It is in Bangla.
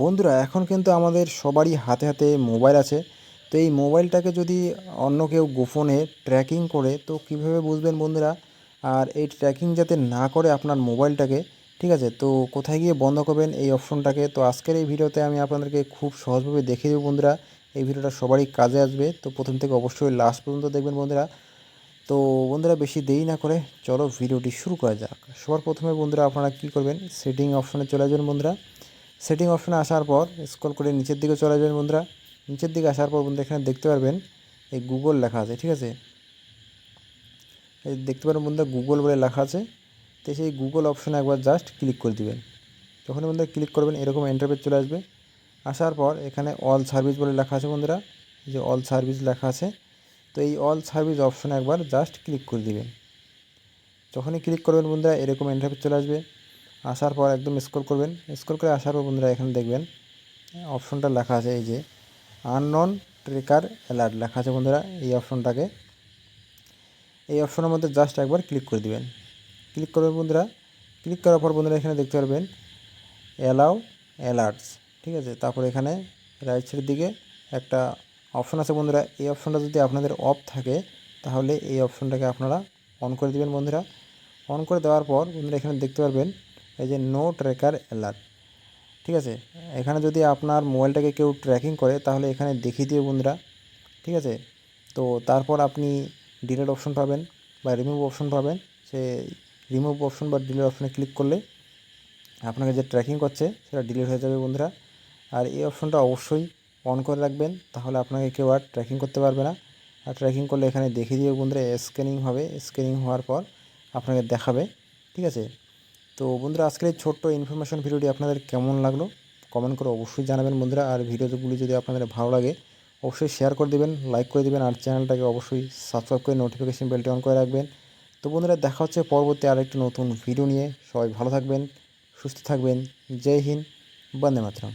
বন্ধুরা, এখন কিন্তু আমাদের সবারই হাতে হাতে মোবাইল আছে। তো এই মোবাইলটাকে যদি অন্য কেউ গোপনে ট্র্যাকিং করে, তো কীভাবে বুঝবেন বন্ধুরা? আর এই ট্র্যাকিং যাতে না করে আপনার মোবাইলটাকে, ঠিক আছে? তো কোথায় গিয়ে বন্ধ করবেন এই অপশনটাকে তো আজকের এই ভিডিওতে আমি আপনাদেরকে খুব সহজভাবে দেখিয়ে দেবো বন্ধুরা। এই ভিডিওটা সবারই কাজে আসবে। তো প্রথম থেকে অবশ্যই লাস্ট পর্যন্ত দেখবেন বন্ধুরা। তো বন্ধুরা, বেশি দেরি না করে চলো ভিডিওটি শুরু করা যাক। সবার প্রথমে বন্ধুরা, আপনারা কী করবেন? সেটিং অপশনে চলে যাবেন বন্ধুরা। সেটিং অপশানে আসার পর স্ক্রল করে নিচের দিকে চলে যাবেন বন্ধুরা। নিচের দিকে আসার পর বন্ধুরা এখানে দেখতে পারবেন, এই গুগল লেখা আছে, ঠিক আছে? এই দেখতে পারবেন বন্ধুরা গুগল বলে লেখা আছে। তো সেই গুগল অপশানে একবার জাস্ট ক্লিক করে দিবেন। যখনই বন্ধুরা ক্লিক করবেন, এরকম ইন্টারভেট চলে আসবে। আসার পর এখানে অল সার্ভিস বলে লেখা আছে বন্ধুরা। যে অল সার্ভিস লেখা আছে। তো এই অল সার্ভিস অপশানে একবার জাস্ট ক্লিক করে দিবেন। যখনই ক্লিক করবেন বন্ধুরা, এরকম ইন্টারভেট চলে আসবে। আসার পর একদম স্ক্রল করবেন। স্ক্রল করে আসার পর বন্ধুরা এখানে দেখবেন অপশনটা লেখা আছে এই যে আননন ট্রেকার অ্যালার্ট লেখা আছে বন্ধুরা এই অপশনটাকে এই অপশনের মধ্যে জাস্ট একবার ক্লিক করে দিবেন। ক্লিক করবেন বন্ধুরা ক্লিক করার পর বন্ধুরা এখানে দেখতে পারবেন অ্যালাউ অ্যালার্টস ঠিক আছে? তারপর এখানে রাইট সাইডের দিকে একটা অপশন আছে বন্ধুরা। এই অপশনটা যদি আপনাদের অফ থাকে, তাহলে এই অপশনটাকে আপনারা অন করে দিবেন বন্ধুরা। অন করে দেওয়ার পর বন্ধুরা এখানে দেখতে পারবেন এই যে নো ট্র্যাকার অ্যালার্ট ঠিক আছে? এখানে যদি আপনার মোবাইলটাকে কেউ ট্র্যাকিং করে, তাহলে এখানে দেখিয়ে দিবে বন্ধুরা, ঠিক আছে? তো তারপর আপনি ডিলেট অপশন পাবেন বা রিমুভ অপশন পাবেন। সে রিমুভ অপশন বা ডিলেট অপশনে ক্লিক করলে আপনাকে যে ট্র্যাকিং করছে, সেটা ডিলিট হয়ে যাবে বন্ধুরা। আর এই অপশনটা অবশ্যই অন করে রাখবেন, তাহলে আপনাকে কেউ আর ট্র্যাকিং করতে পারবে না। আর ট্র্যাকিং করলে এখানে দেখিয়ে দিবে বন্ধুরা স্ক্যানিং হবে। স্ক্যানিং হওয়ার পর আপনাকে দেখাবে, ঠিক আছে? তো বন্ধুরা, আজকের এই ছোট্ট ইনফরমেশন ভিডিওটি আপনাদের কেমন লাগল? কমেন্ট করে অবশ্যই জানাবেন বন্ধুরা। আর ভিডিওগুলি যদি আপনাদের ভালো লাগে, অবশ্যই শেয়ার করে দেবেন লাইক করে দেবেন, আর চ্যানেলটাকে অবশ্যই সাবস্ক্রাইব করে নোটিফিকেশন বেলটি অন করে রাখবেন। তো বন্ধুরা, দেখা হচ্ছে পরবর্তী আরেকটি নতুন ভিডিও নিয়ে। সবাই ভালো থাকবেন, সুস্থ থাকবেন। জয় হিন্দ, বন্দে মাতরম।